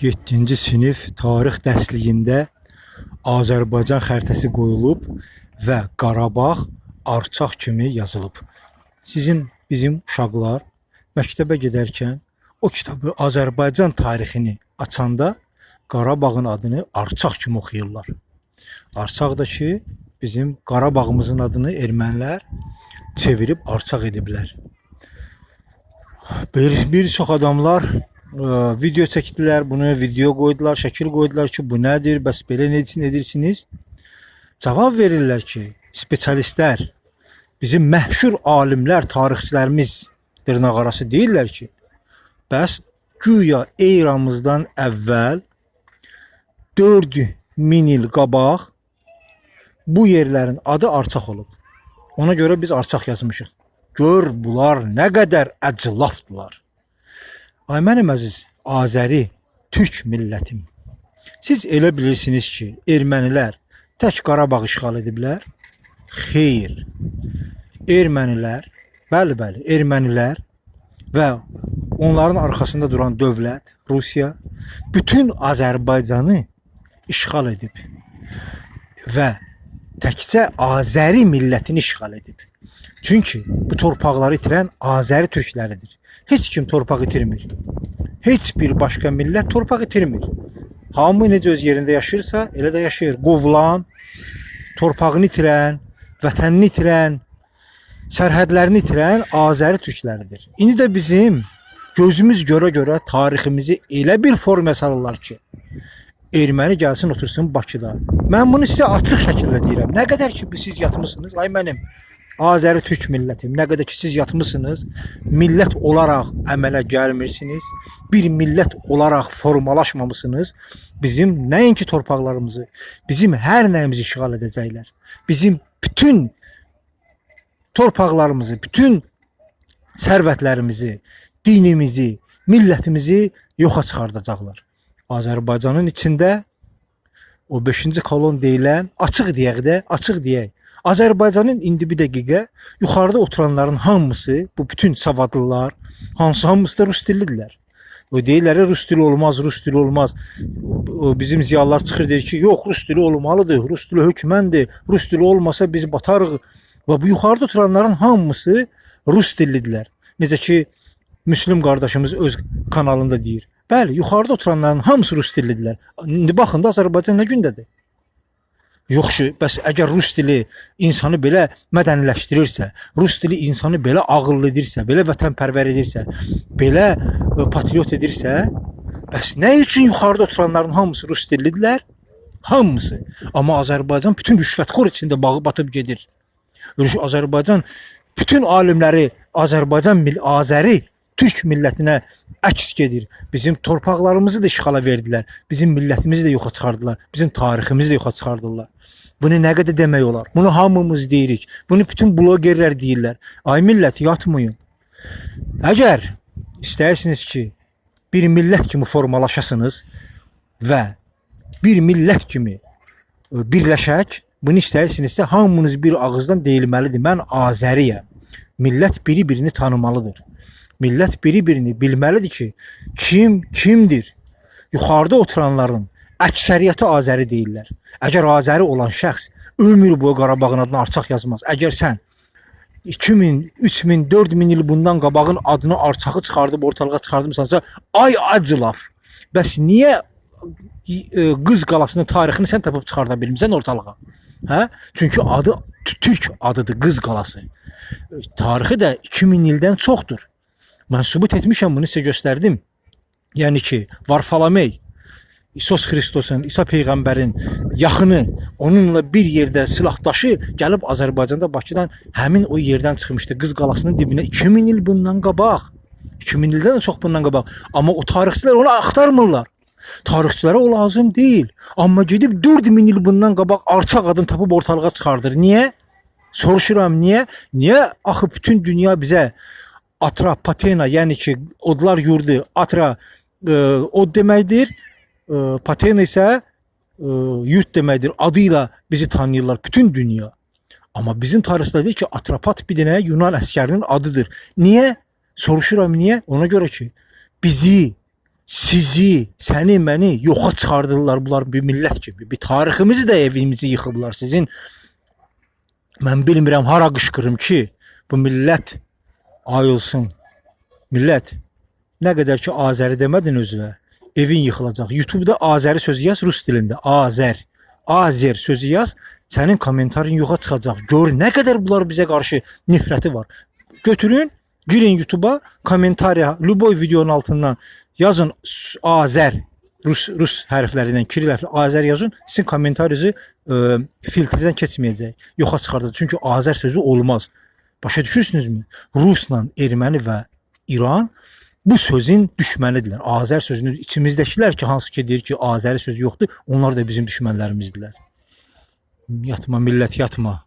7-ci sinif tarix dərsliyində Azərbaycan xəritəsi qoyulub və Qarabağ Arçaq kimi yazılıb. Sizin bizim uşaqlar məktəbə gedərkən o kitabı Azərbaycan tarixini açanda Qarabağın adını Arçaq kimi oxuyurlar. Arçaq da ki bizim Qarabağımızın adını ermənilər çevirib Arçaq ediblər. Bir, bir çox adamlar video çəkdilər, bunu video qoydular, şəkil qoydular ki, bu nədir, bəs belə üçün edirsiniz? Cavab verirlər ki, spesialistlər, bizim məşhur alimlər, tarixçilərimiz dırnaqarası deyirlər ki, bəs güya eramızdan əvvəl 4000 il qabaq bu yerlərin adı Arçaq olub. Ona görə biz Arçaq yazmışıq. Gör bunlar nə qədər əclafdılar. Ay mənim əziz Azəri, Türk millətim. Siz elə bilirsiniz ki, ermənilər tək Qarabağ işğal ediblər? Xeyr. Ermənilər, bəli, bəli, ermənilər və onların arxasında duran dövlət, Rusiya bütün Azərbaycanı işğal edib və təkcə Azəri millətini işğal edib. Çünki bu torpaqları itirən Azəri türkləridir. Heç kim torpaq itirmir. Heç bir başqa millət torpaq itirmir. Hamı necə öz yerində yaşayırsa, elə də yaşayır. Qovulan, torpağını itirən, vətənini itirən, sərhədlərini itirən Azəri türkləridir. İndi də bizim gözümüz görə-görə tariximizi elə bir formaya salırlar ki, erməni gəlsin otursun Bakıda. Mən bunu sizə açıq şəkildə deyirəm. Nə qədər ki siz yatmısınız, ay mənim Azəri türk millətim, nə qədər ki siz yatmısınız, millət olaraq əmələ gəlmirsiniz, bir millət olaraq formalaşmamısınız. Bizim nəinki torpaqlarımızı, bizim hər nəyimizi işğal edəcəklər. Bizim bütün torpaqlarımızı, bütün sərvətlərimizi, dinimizi, millətimizi yoxa çıxardacaqlar. Azərbaycanın içində o 5-ci kolon deyilən açıq deyək də, açıq deyək. Azərbaycanın indi bir dəqiqə yuxarıda oturanların hamısı, bu bütün savadlılar, hansı hamısı da rus dillidirlər. O deyirlər "E, rus dili olmaz, rus dili olmaz. O bizim ziyalılar çıxır deyir ki, yox rus dili olmalıdır, rus dili hökməndir, rus dili olmasa biz batarıq. Və bu yuxarıda oturanların hamısı rus dillidirlər. Necə ki Müslüm qardaşımız öz kanalında deyir. Bəli, yuxarıda oturanların hamısı rus dillidirlər. Baxın da Azərbaycan nə gündədir? Yox ki, bəs əgər rus dili insanı belə mədəniləşdirirsə, rus dili insanı belə ağıllı edirsə, belə vətənpərvər edirsə, belə e, patriot edirsə, bəs nə üçün yuxarıda oturanların hamısı rus dillidirlər? Hamısı. Amma Azərbaycan bütün rüşvətxor içində bağı batıb gedir. Azərbaycan bütün alimləri Azərbaycan mil Azəri Türk millətinə əks gedir. Bizim torpaqlarımızı da işğala verdilər. Bizim millətimizi də yoxa çıxardılar. Bizim tariximizi də yoxa çıxardılar. Bunu nə qədər demək olar? Bunu hamımız deyirik. Bunu bütün blogerlər deyirlər. Ay millət yatmayın. Əgər istəyirsiniz ki, bir millət kimi formalaşasınız və bir millət kimi e, birləşək, bunu istəyirsinizsə hamınız bir ağızdan deyilməlidir. Mən Azəriyəm. Millət biri-birini tanımalıdır. Millət biri-birini bilməlidir ki, kim kimdir? Yuxarıda oturanların əksəriyyəti Azəri deyirlər. Əgər Azəri olan şəxs ömür boyu Qarabağın adını Arçaq yazmaz. Əgər sən 2000, 3000, 4000 il bundan qabağın adını Arçağı çıxardıb ortalığa çıxardımsansa, ay acılaf. Bəs niyə e, Qız qalasının tarixini sən tapıb çıxarda bilmirsən ortalığa? Hə? Çünki adı türk adıdır Qız qalası. Tarixi də 2000 ildən çoxdur. Mən sübut etmişəm bunu sizə göstərdim. Yəni ki, Varfolomey İsos Xristosun, İsa peyğəmbərin yaxını onunla bir yerdə silahdaşı gəlib Azərbaycanda Bakıdan həmin o yerdən çıxmışdı. Qız qalasının dibinə 2000 il bundan qabaq. 2000 ildən də çox bundan qabaq. Amma o tarixçilər onu axtarmırlar. Tarixçilərə o lazım deyil. Amma gedib 4000 il bundan qabaq Arçaq adını tapıb ortalığa çıxardır. Niyə? Soruşuram niyə? Niyə axı bütün dünya bizə Atra Patena, yəni ki, odlar yurdu, Atra e, od deməkdir. E, Patena isə e, yurt deməkdir. Adıyla bizi tanıyırlar bütün dünya. Amma bizim tarixçilər deyir ki, Atrapat bir dənə Yunan əskərinin adıdır. Niyə? Soruşuram niyə? Ona görə ki, bizi sizi, səni, məni yoxa çıxardırlar bunlar bir millət kimi. Bir tariximizi də evimizi yıxıblar sizin. Mən bilmirəm hara qışqırım ki, bu millət ayılsın. Millət nə qədər ki Azəri demədin özünə, evin yıxılacaq. YouTube-da Azəri sözü yaz rus dilində. Azər. Azer sözü yaz. Sənin kommentarın yoxa çıxacaq. Gör nə qədər bunlar bizə qarşı nifrəti var. Götürün, girin YouTube-a, kommentariya, любой videonun altından yazın s- Azər Rus Rus hərfləri ilə kiril hərflə Azər yazın. Sizin kommentarınızı ə, filtrdən keçməyəcək. Yoxa çıxardacaq. Çünki Azər sözü olmaz. Başa düşürsünüzmü? Rusla Erməni və İran bu sözün düşmənidirlər. Azər sözünün içimizdəkilər ki, hansı ki deyir ki, Azəri sözü yoxdur, onlar da bizim düşmənlərimizdirlər. Yatma millət yatma.